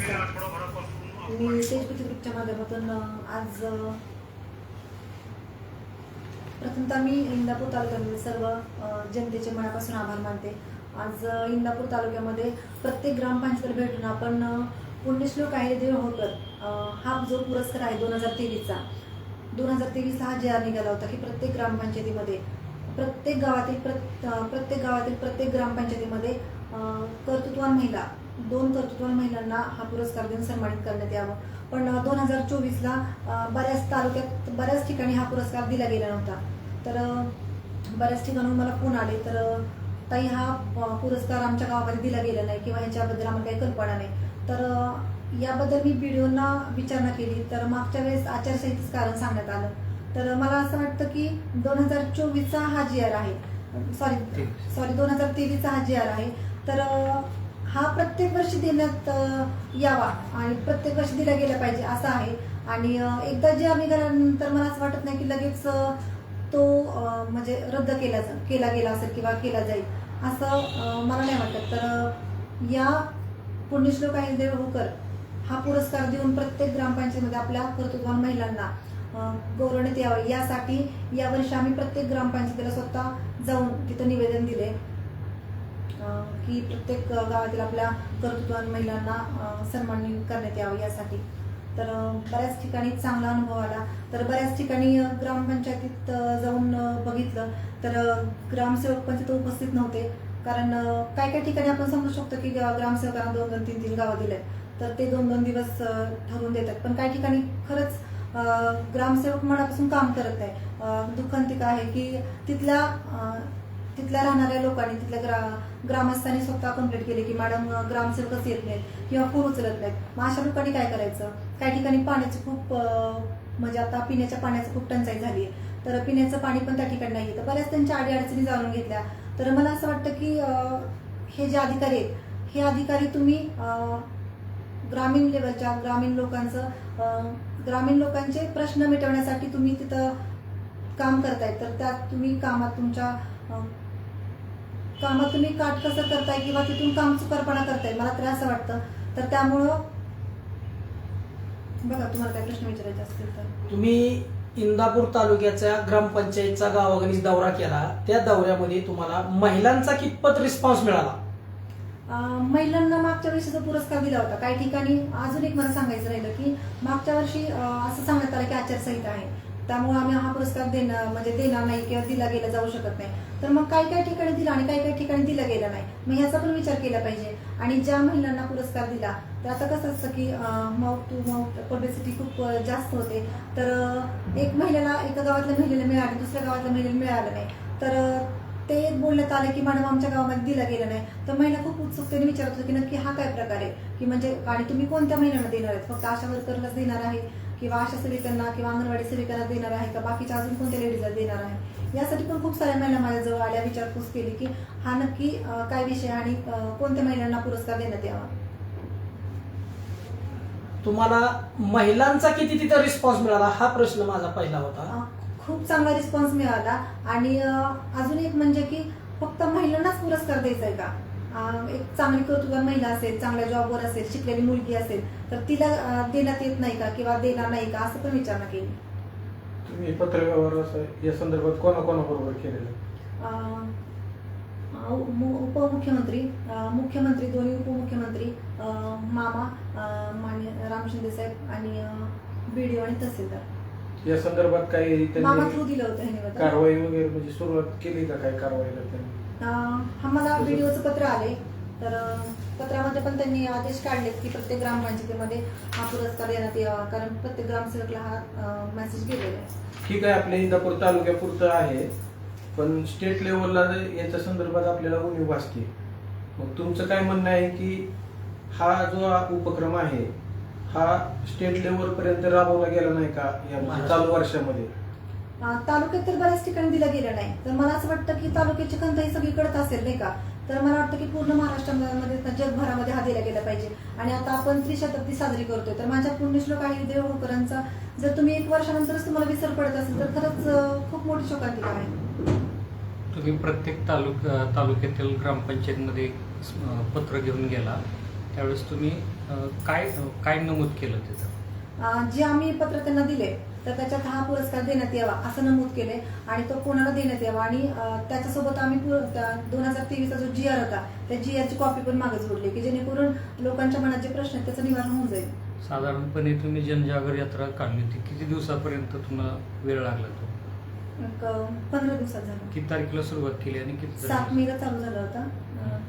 नमस्कार मी तेजपती ग्रुपच्या माध्यमातून आज प्रथमतः मी इंदापूर तालुक्यामध्ये सर्व जनतेचे मनापासून आभार मानते. आज इंदापूर तालुक्यामध्ये प्रत्येक ग्रामपंचायत भेटून आपण पुण्यश्लोक आहे देव होकर हा जो पुरस्कार आहे दोन हजार तेवीसचा दोन हजार तेवीसला हा जे आर निघाला होता की प्रत्येक ग्रामपंचायतीमध्ये प्रत्येक गावातील प्रत्येक गावातील प्रत्येक ग्रामपंचायतीमध्ये कर्तृत्वान महिला दोन कर्तृत्वान महिलांना हा पुरस्कार देऊन सन्मानित करण्यात यावं. पण दोन हजार चोवीसला बऱ्याच तालुक्यात बऱ्याच ठिकाणी हा पुरस्कार दिला गेला नव्हता. तर बऱ्याच ठिकाणून मला फोन आले तर ताई हा पुरस्कार आमच्या गावामध्ये दिला गेला नाही किंवा ह्याच्याबद्दल आम्हाला काही कल्पना नाही. तर याबद्दल मी व्हिडिओना विचारणा केली तर मागच्या वेळेस आचारसंहितेचं कारण सांगण्यात आलं. तर मला असं वाटतं की दोन हजार चोवीसचा हा जी आर आहे सॉरी. सॉरी दोन हजार तेवीसचा हा जी आर आहे तर हा प्रत्येक वर्षी देण्यात यावा आणि प्रत्येक वर्षी दिला गेला पाहिजे असं आहे. आणि एकदा जे आम्ही निघाल्यानंतर मला असं वाटत नाही की लगेच तो म्हणजे रद्द केला जा- केला गेला असेल किंवा केला जाईल असं मला नाही वाटत. तर या पुण्यश्लोक आहे होकर हा पुरस्कार देऊन प्रत्येक ग्रामपंचायतीमध्ये आपल्या कर्तृत्वान महिलांना गौरवण्यात यावं. यासाठी यावर्षी आम्ही प्रत्येक ग्रामपंचायतीला स्वतः जाऊन तिथं निवेदन दिले की प्रत्येक गावातील आपल्या कर्तृत्वान महिलांना सन्मानित करण्यात यावं यासाठी. तर बऱ्याच ठिकाणी चांगला अनुभव आला. तर बऱ्याच ठिकाणी ग्रामपंचायतीत जाऊन बघितलं. तर ग्रामसेवक पण तिथं उपस्थित नव्हते. कारण काय काय ठिकाणी आपण समजू शकतो की गा- ग्रामसेवकांना दोन दोन तीन तीन गावं दिले तर ते दोन दोन दिवस ठरवून देतात. पण काही ठिकाणी खरंच ग्रामसेवक मनापासून काम करत नाही. अ, दुःखांतिक आहे की तिथल्या तिथल्या राहणाऱ्या लोकांनी तिथल्या ग्रा ग्रामस्थांनी स्वतः कंप्लेंट केली की मॅडम ग्रामसेवकच येत नाहीत? किंवा फोन उचलत नाहीत? मग अशा लोकांनी काय करायचं? काही ठिकाणी पाण्याची खूप म्हणजे आता पिण्याच्या पाण्याची खूप टंचाई झाली आहे तर पिण्याचं पाणी पण त्या ठिकाणी नाही तर बऱ्याच त्यांच्या अडीअडचणी जाणून घेतल्या. तर मला असं वाटतं की हे जे अधिकारी आहेत हे अधिकारी तुम्ही ग्रामीण लेवलच्या ग्रामीण लोकांचं ग्रामीण लोकांचे प्रश्न मिटवण्यासाठी तुम्ही तिथं काम करतायत. तर त्यात तुम्ही कामात तुमच्या कामात तुम्ही काटकसर करताय किंवा तिथून काम चुकारपणा करताय मला तर असं वाटतं. तर त्यामुळं बघा तुम्हाला काय प्रश्न विचारायचे असतील तर. तुम्ही इंदापूर तालुक्याच्या ग्रामपंचायतचा गावागणीच दौरा केला. त्या दौऱ्यामध्ये तुम्हाला महिलांचा कितपत रिस्पॉन्स मिळाला? महिलांना मागच्या वर्षीचा पुरस्कार दिला होता काही ठिकाणी अजून एक मला सांगायचं राहिलं की मागच्या वर्षी असं सांगण्यात आलं की आचारसंहिता आहे. त्यामुळे आम्ही हा पुरस्कार देणं म्हणजे देणार नाही किंवा दिला गेला जाऊ शकत नाही. तर मग काही काही ठिकाणी दिला आणि काही काही ठिकाणी दिला गेला नाही? मग ह्याचा पण विचार केला पाहिजे. आणि ज्या महिलांना पुरस्कार दिला तर आता कसं असतं की माउथ टू माउथ पब्लिसिटी खूप जास्त होते. तर एक महिलेला एका गावातल्या महिलेला मिळाली दुसऱ्या गावातल्या महिलेला मिळालं नाही. तर ते एक बोलण्यात आलं की मॅडम आमच्या गावामध्ये दिला गेला नाही. तर महिला खूप उत्सुकतेने विचारत होती की नक्की हा काय प्रकार आहे? की म्हणजे आणि तुम्ही कोणत्या महिन्याला देणार आहेत? फक्त आशा वर्करलाच देणार आहे किंवा आशा सेविकांना किंवा अंगणवाडी सेविकांना देणार आहे का? बाकीच्या अजून कोणत्या लेडीजला देणार आहे? यासाठी पण खूप साऱ्या महिला माझ्याजवळ आल्या विचारपूस केली की हा नक्की काय विषय आणि कोणत्या महिलांना पुरस्कार देण्यात यावा? तुम्हाला महिलांचा किती तिथं रिस्पॉन्स मिळाला? हा प्रश्न माझा पहिला होता. खूप चांगला रिस्पॉन्स मिळाला. आणि अजून एक म्हणजे की फक्त महिलांनाच पुरस्कार द्यायचा आहे का? एक चांगली कर्तृत्वान महिला असेल चांगल्या जॉबवर असेल शिकलेली मुलगी असेल तर तिला देण्यात येत नाही का किंवा देणार नाही का? असं पण विचारणा केली. तुम्ही पत्रव्यवहार या संदर्भात कोणाकोणाबरोबर केलेलं उपमुख्यमंत्री मुख्यमंत्री दोन्ही उपमुख्यमंत्री मामा मान्य राम शिंदे साहेब आणि बीडीओ आणि तहसीलदार. या संदर्भात काही मामा त्यांनी थ्रू दिलं होतं निवेदन कारवाई वगैरे म्हणजे सुरुवात केली का? काही कारवाईला त्यांनी? अं, आम्हाला व्हिडिओचं पत्र आले. तर पत्रामध्ये पण त्यांनी आदेश काढले की प्रत्येक ग्रामपंचायतीमध्ये हा पुरस्कार देण्यात यावा. कारण प्रत्येक ग्रामसेवकला हा मेसेज गेलेला आहे. ठीक आहे आपल्या इंदापूर तालुक्यापुरतं आहे. पण स्टेट लेवलला याच्या संदर्भात आपल्याला उणीव भासते मग तुमचं काय म्हणणं आहे की हा जो उपक्रम आहे हा स्टेट लेवल पर्यंत राबवला गेला नाही का या चालू वर्षामध्ये? तालुक्यात तर बऱ्याच ठिकाणी दिला गेला नाही. तर मला असं वाटतं की तालुक्याची खंत ही सगळीकडेच असेल नाही का? तर मला वाटतं की पूर्ण महाराष्ट्रामध्ये जगभरामध्ये हा दिला गेला पाहिजे. आणि आता आपण त्रिशताब्दी साजरी करतोय. तर माझ्या पुण्यश्लोक आहे देवकरांचा जर तुम्ही एक वर्षानंतरच तुम्हाला विसर पडत असेल तर खरंच खूप मोठी शोकांतिका आहे. तुम्ही प्रत्येक तालुक तालुक्यातील ग्रामपंचायतमध्ये पत्र घेऊन गेला. त्यावेळेस तुम्ही काय काय नमूद केलं अं, जे आम्ही पत्र त्यांना दिले तर त्याच्यात हा पुरस्कार देण्यात यावा असं नमूद केले आणि तो कोणाला देण्यात यावा? आणि त्याच्यासोबत आम्ही दोन हजार तेवीसचा जो जी आर होता त्या जी आरची कॉपी पण मागे जोडली की जेणेकरून लोकांच्या मनात जे प्रश्न आहेत त्याचं निवारण होऊन जाईल. साधारणपणे तुम्ही जनजागर यात्रा काढली होती. किती दिवसापर्यंत तुम्हाला वेळ लागला तो? पंधरा दिवसात झालं. किती तारखेला सुरुवात केली आणि किती सात? मेला चालू झाला होता.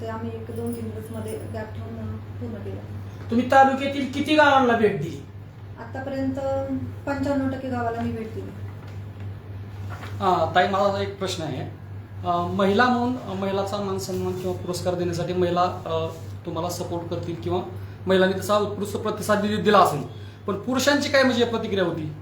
ते आम्ही एक दोन तीन दिवसमध्ये गॅप ठेवून पूर्ण केलं. तुम्ही तालुक्यातील किती गावांना भेट दिली? आतापर्यंत पंच्याण्णव टक्के गावाला मी भेट दिली. हा, ताई माझा एक प्रश्न आहे. अं, महिला म्हणून महिलाचा मान सन्मान किंवा पुरस्कार देण्यासाठी महिला अं, तुम्हाला सपोर्ट करतील किंवा महिलांनी तसा उत्कृष्ट प्रतिसाद दि- दिला असेल पण पुरुषांची काय म्हणजे प्रतिक्रिया होती?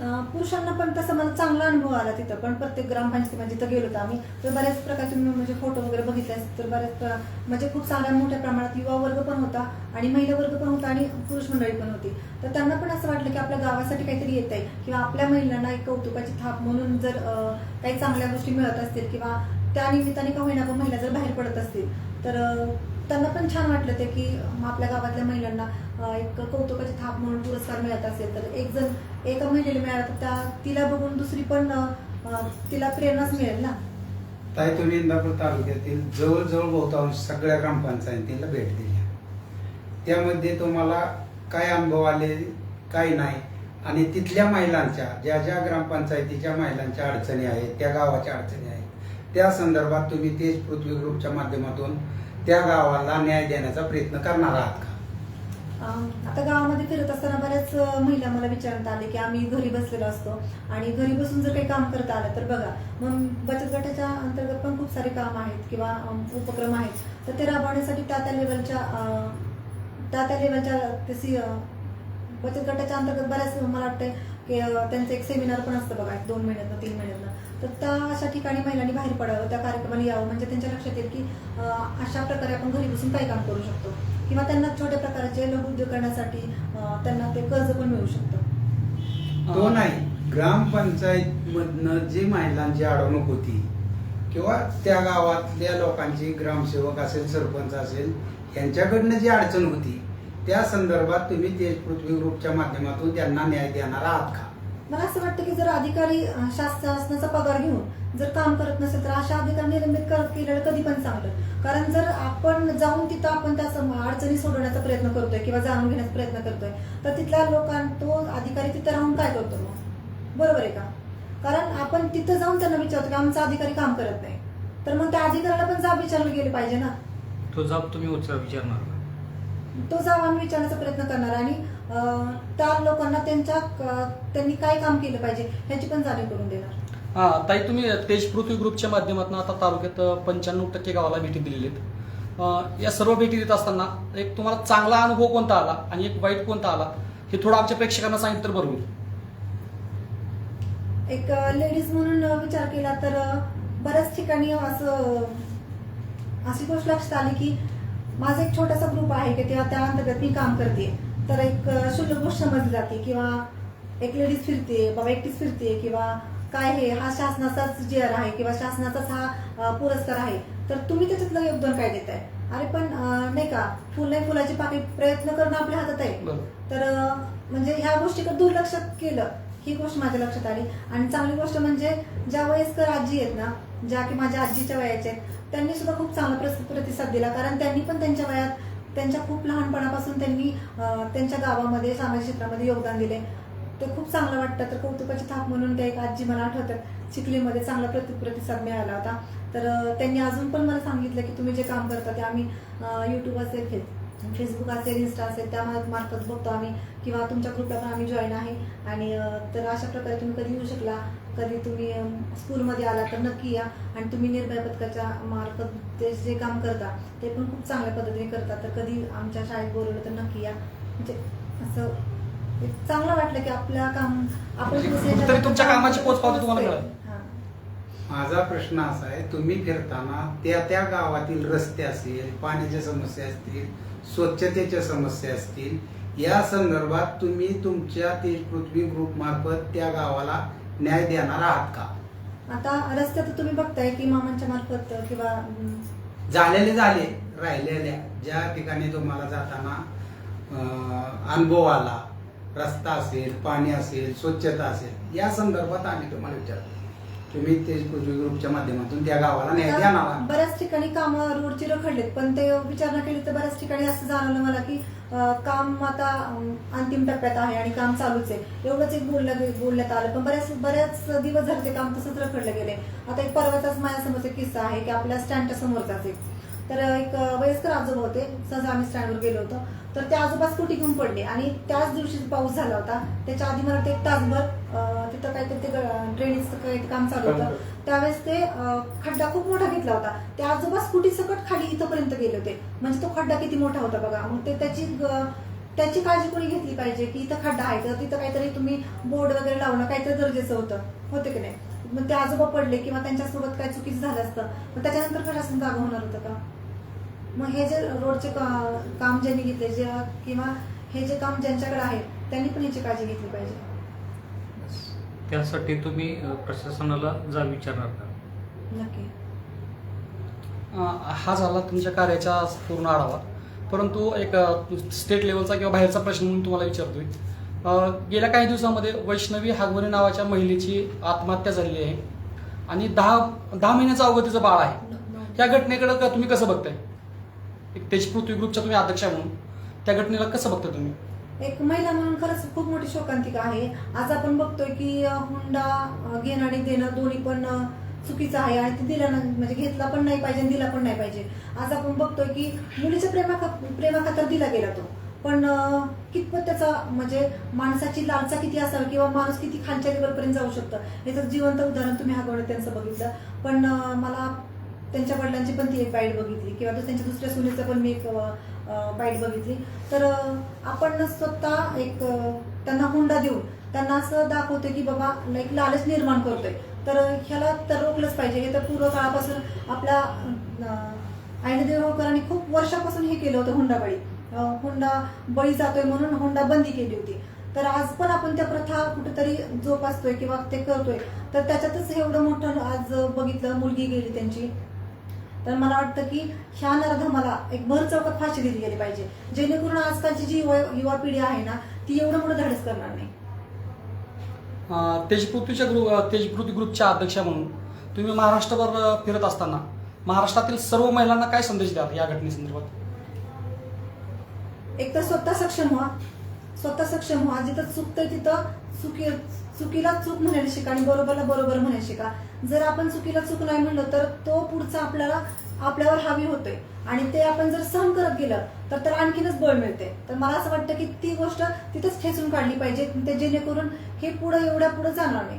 पुरुषांना पण तसं मला चांगला अनुभव आला तिथं. पण प्रत्येक ग्रामपंचायतीमध्ये जिथं गेलो होतो आम्ही. तर बऱ्याच प्रकारचे म्हणजे फोटो वगैरे बघितले असतील तर बऱ्याच प्र- म्हणजे खूप चांगल्या मोठ्या प्रमाणात युवा वर्ग पण होता आणि महिला वर्ग पण होता आणि पुरुष मंडळी पण होती. तर त्यांना पण असं वाटलं की आपल्या गावासाठी काहीतरी येत आहे किंवा आपल्या महिलांना एक कौतुकाची थाप म्हणून जर काही चांगल्या गोष्टी मिळत असतील किंवा त्या निमित्ताने का होईना महिला जर बाहेर पडत असतील. तर त्यांना पण छान वाटलं ते की आपल्या गावातल्या महिलांना एक कौतुकाची थाप म्हणून पुरस्कार मिळत असेल तर एक जण एका महिलेला मिळाला तर त्या तिला बघून दुसरी पण तिला प्रेरणाच मिळेल ना? ताई तुम्ही इंदापूर तालुक्यातील जवळजवळ बहुतांश सगळ्या ग्रामपंचायतीला भेट दिली. त्यामध्ये तुम्हाला काय अनुभव आले काय नाही आणि तिथल्या महिलांच्या ज्या ज्या ग्रामपंचायतीच्या महिलांच्या अडचणी आहेत त्या गावाच्या अडचणी आहेत त्या संदर्भात तुम्ही तेज पृथ्वी ग्रुपच्या माध्यमातून त्या गावाला न्याय देण्याचा प्रयत्न करणार आहात का? आता गावामध्ये फिरत असताना बऱ्याच महिला मला विचारण्यात आले की आम्ही घरी बसलेलो असतो आणि घरी बसून जर काही काम करता आलं तर बघा मग बचत गटाच्या अंतर्गत पण खूप सारे काम आहेत किंवा उपक्रम आहेत. तर ते राबवण्यासाठी त्या त्या लेवलच्या त्या त्या लेवलच्या तशी बचत गटाच्या अंतर्गत बऱ्याच मला वाटतं की त्यांचं एक सेमिनार पण असतं बघा एक दोन महिन्यातनं तीन महिन्यातनं. तर त्या अशा ठिकाणी महिलांनी बाहेर पडावं त्या कार्यक्रमाला यावं. म्हणजे त्यांच्या लक्षात येईल की अशा प्रकारे आपण घरी बसून काही काम करू शकतो. किंवा त्यांना छोट्या प्रकारचे लघु उद्योग करण्यासाठी त्यांना ते कर्ज पण मिळू शकतं. तो नाही. ग्रामपंचायत मधनं जी महिलांची अडवणूक होती किंवा त्या गावातल्या लोकांची ग्रामसेवक असेल सरपंच असेल यांच्याकडनं जी अडचण होती त्या संदर्भात तुम्ही तेज पृथ्वी ग्रुपच्या माध्यमातून त्यांना न्याय देणार आहात का? मला असं वाटतं की जर अधिकारी शासनाचा पगार घेऊन जर काम करत नसेल तर अशा अधिकारी निलंबित कर- केलेलं कधी पण चांगलं. कारण जर आपण जाऊन तिथं आपण त्या अडचणी सोडवण्याचा प्रयत्न करतोय किंवा जाणून घेण्याचा प्रयत्न करतोय तर तिथल्या लोकां तो अधिकारी तिथं राहून काय करतो मग? बरोबर आहे का? कारण आपण तिथं जाऊन त्यांना विचारतो की आमचा अधिकारी काम करत नाही. तर मग त्या अधिकाऱ्याला पण जाब विचारलं गेले पाहिजे ना. तो जाब तुम्ही विचारणार? तो जाब आम्ही विचारण्याचा प्रयत्न करणार आणि त्या लोकांना त्यांच्या त्यांनी काय काम केलं पाहिजे ह्याची पण जाणीव करून देणार. हा ताई तुम्ही तेज पृथ्वी ग्रुपच्या माध्यमातून आता तालुक्यात पंच्याण्णव टक्के गावाला भेटी दिलेल्या आहेत या सर्व भेटी देत असताना एक तुम्हाला चांगला अनुभव कोणता आला आणि एक वाईट कोणता आला हे थोडं आमच्या प्रेक्षकांना सांगितलं तर बरं होईल. एक लेडीज म्हणून विचार केला तर बऱ्याच ठिकाणी असं अशी गोष्ट लक्षात आली की माझा एक छोटासा ग्रुप आहे की तेव्हा त्या अंतर्गत मी काम करते तर एक क्षुल्लक गोष्ट समजली जाते किंवा एक लेडीज फिरते बाबा एकटीच फिरते किंवा काय हे हा शासनाचाच जे आर आहे किंवा शासनाचाच हा पुरस्कार आहे तर तुम्ही त्याच्यातलं योगदान काय देताय? अरे पण नाही का फुल नाही फुलाची पाकळी प्रयत्न करणं आपल्या हातात आहे. तर म्हणजे ह्या गोष्टीकडे दुर्लक्ष केलं ही गोष्ट माझ्या लक्षात आली. आणि चांगली गोष्ट म्हणजे ज्या वयस्कर आजी आहेत ना ज्या की माझ्या आजीच्या वयाच्या आहेत त्यांनी सुद्धा खूप चांगला प्रतिसाद दिला कारण त्यांनी पण त्यांच्या वयात त्यांच्या खूप लहानपणापासून त्यांनी त्यांच्या गावामध्ये सामाजिक क्षेत्रामध्ये योगदान दिले. ते खूप चांगलं वाटतं. तर कौतुकाची थाप म्हणून त्या एक आजी मला आठवतात. चिखलीमध्ये चांगला प्रति प्रतिसाद मिळाला होता. तर त्यांनी अजून पण मला सांगितलं की तुम्ही जे काम करता ते आम्ही युट्यूब असेल फेसबुक असेल इन्स्टा असेल त्या मार्फत बघतो आम्ही किंवा तुमच्या ग्रुपला पण आम्ही जॉईन आहे. आणि तर अशा प्रकारे तुम्ही कधी येऊ शकला कधी तुम्ही स्कूलमध्ये आला तर नक्की या. आणि तुम्ही निर्भया पथकाच्या मार्फत ते जे काम करता ते पण खूप चांगल्या पद्धतीने करता. तर कधी आमच्या शाळेत बोलवलं तर नक्की या. म्हणजे असं चांगलं वाटलं की आपल्या काम आपण तुमच्या काम कामाची करतो, पोचपावती तुम्हाला. हां. माझा प्रश्न असा आहे तुम्ही फिरताना त्या त्या गावातील रस्ते असतील पाण्याच्या समस्या असतील स्वच्छतेच्या समस्या असतील या संदर्भात तुम्ही तुमच्या तेज पृथ्वी ग्रुप मार्फत त्या गावाला न्याय देणार आहात का? आता रस्त्यात तुम्ही बघताय की मामांच्या मार्फत किंवा झालेले झाले राहिलेल्या. ज्या ठिकाणी तुम्हाला जाताना अनुभव आला रस्ता असेल पाणी असेल स्वच्छता असेल या संदर्भात आम्ही तुम्हाला विचारतो. तुम्ही तेज पृथ्वी ग्रुपच्या माध्यमातून त्या गावाला न्याय द्या बऱ्याच ठिकाणी काम रोडची रखडलेत पण ते विचारणा केली तर बऱ्याच ठिकाणी असं जाणवलं मला की अं, काम आता अं, अंतिम टप्प्यात आहे आणि काम चालूच आहे. एवढंच एक बोललं बोलण्यात आलं पण बऱ्याच बऱ्याच दिवस झाले ते काम तसंच रखडलं गेले. आता एक परवाचाच माझ्यासमोरचा किस्सा आहे की आपल्या स्टँडच्या समोरचाच आहे. तर एक वयस्कर आजोबा होते. सहज आम्ही स्टँडवर गेलो होतो. तर ते आजोबा स्कूटी घेऊन पडले. आणि त्याच दिवशी पाऊस झाला होता त्याच्या आधी मला ते तासभर तिथं काहीतरी ते ड्रेनेजचं काही काम चालू होतं. त्यावेळेस ते खड्डा खूप मोठा घेतला होता. ते आजोबा स्कूटी सकट खाली इथंपर्यंत गेले होते. म्हणजे तो खड्डा किती मोठा होता बघा. मग ते त्याची त्याची काळजी कोणी घेतली पाहिजे की इथं खड्डा आहे तर तिथं काहीतरी तुम्ही बोर्ड वगैरे लावणं काहीतरी गरजेचं होतं. होते की नाही? मग ते आजोबा पडले किंवा त्यांच्यासोबत काय चुकीचं झालं असतं मग त्याच्यानंतर प्रशासन जागा होणार होतं का? मग हे जे रोडचे का- काम ज्यांनी घेतले जे किंवा हे जे काम ज्यांच्याकडे आहे त्यांनी पण याची काळजी घेतली पाहिजे. त्यासाठी तुम्ही प्रशासनाला जा विचारणार का? नक्की. हा झाला तुमच्या कार्याचा पूर्ण आढावा. परंतु एक स्टेट लेवलचा किंवा बाहेरचा प्रश्न म्हणून तुम्हाला विचारतोय. गेल्या काही दिवसामध्ये वैष्णवी हागवणे नावाच्या महिलेची आत्महत्या झालेली आहे. आणि दहा दहा महिन्याचं अवगतीचं बाळ आहे. त्या घटनेकडे तुम्ही कसं बघताय? एक तेज पृथ्वी ग्रुपच्या तुम्ही अध्यक्ष आहे म्हणून. त्या घटनेला कसं बघता तुम्ही? एक महिला म्हणून खरंच खूप मोठी शोकांतिका आहे. आज आपण बघतोय की हुंडा घेणं आणि देणं दोन्ही पण चुकीचं आहे आणि ते दिला ना- म्हणजे घेतला पण नाही पाहिजे आणि दिला पण नाही पाहिजे. आज आपण बघतोय की मुलीच्या प्रेमा प्रेमाखातर दिला गेला तो. पण कितपत त्याचा म्हणजे माणसाची लालसा किती असावी किंवा माणूस किती खालच्या लेवलपर्यंत जाऊ शकतं? याचं जिवंत उदाहरण तुम्ही हागवणं त्यांचं बघितलं. पण मला त्यांच्या वडिलांची पण ती एक बाईट बघितली. किंवा तो त्यांच्या दुसऱ्या सुनेचं पण मी एक बाईट बघितली. तर आपण स्वतः एक त्यांना हुंडा देऊन त्यांना असं दाखवतोय की बाबा लाईक लालच निर्माण करतोय. तर ह्याला तर रोखलंच पाहिजे. हे तर पूर्व काळापासून आपल्या आईने देवकरांनी खूप वर्षापासून हे केलं होतं हुंडाबळी. हुंडा बळी जातोय म्हणून हुंडा बंदी केली होती. तर आज पण आपण त्या प्रथा कुठेतरी जोपासतोय किंवा ते करतोय. तर त्याच्यातच एवढं मोठं आज बघितलं मुलगी गेली त्यांची. तर मला वाटतं की ह्या नरधमाला एक भर चौकात फाशी दिली गेली पाहिजे. जेणेकरून आजकालची जी युवा पिढी आहे ना ती एवढं मोठं धाडस करणार नाही. तेजपृथ्वीच्या ग्रुप तेजपृथ्वी ग्रुपच्या अध्यक्ष म्हणून तुम्ही महाराष्ट्रभर फिरत असताना महाराष्ट्रातील सर्व महिलांना काय संदेश द्याल या घटनेसंदर्भात? एक तर स्वतः सक्षम व्हा. स्वतः सक्षम व्हा. जिथं चुकतंय तिथं चुकी चुकीला चूक म्हणायला शिका आणि बरोबरला बरोबर म्हणायला शिका. जर आपण चुकीला चूक नाही म्हणलं तर तो पुढचा आपल्याला आपल्यावर हावी होतोय. आणि ते आपण जर सहन करत गेलं तर तर आणखीनच बळ मिळते. तर मला असं वाटतं की ती गोष्ट तिथंच ठेचून काढली पाहिजे ते जेणेकरून हे पुढं एवढ्या पुढे जाणार नाही.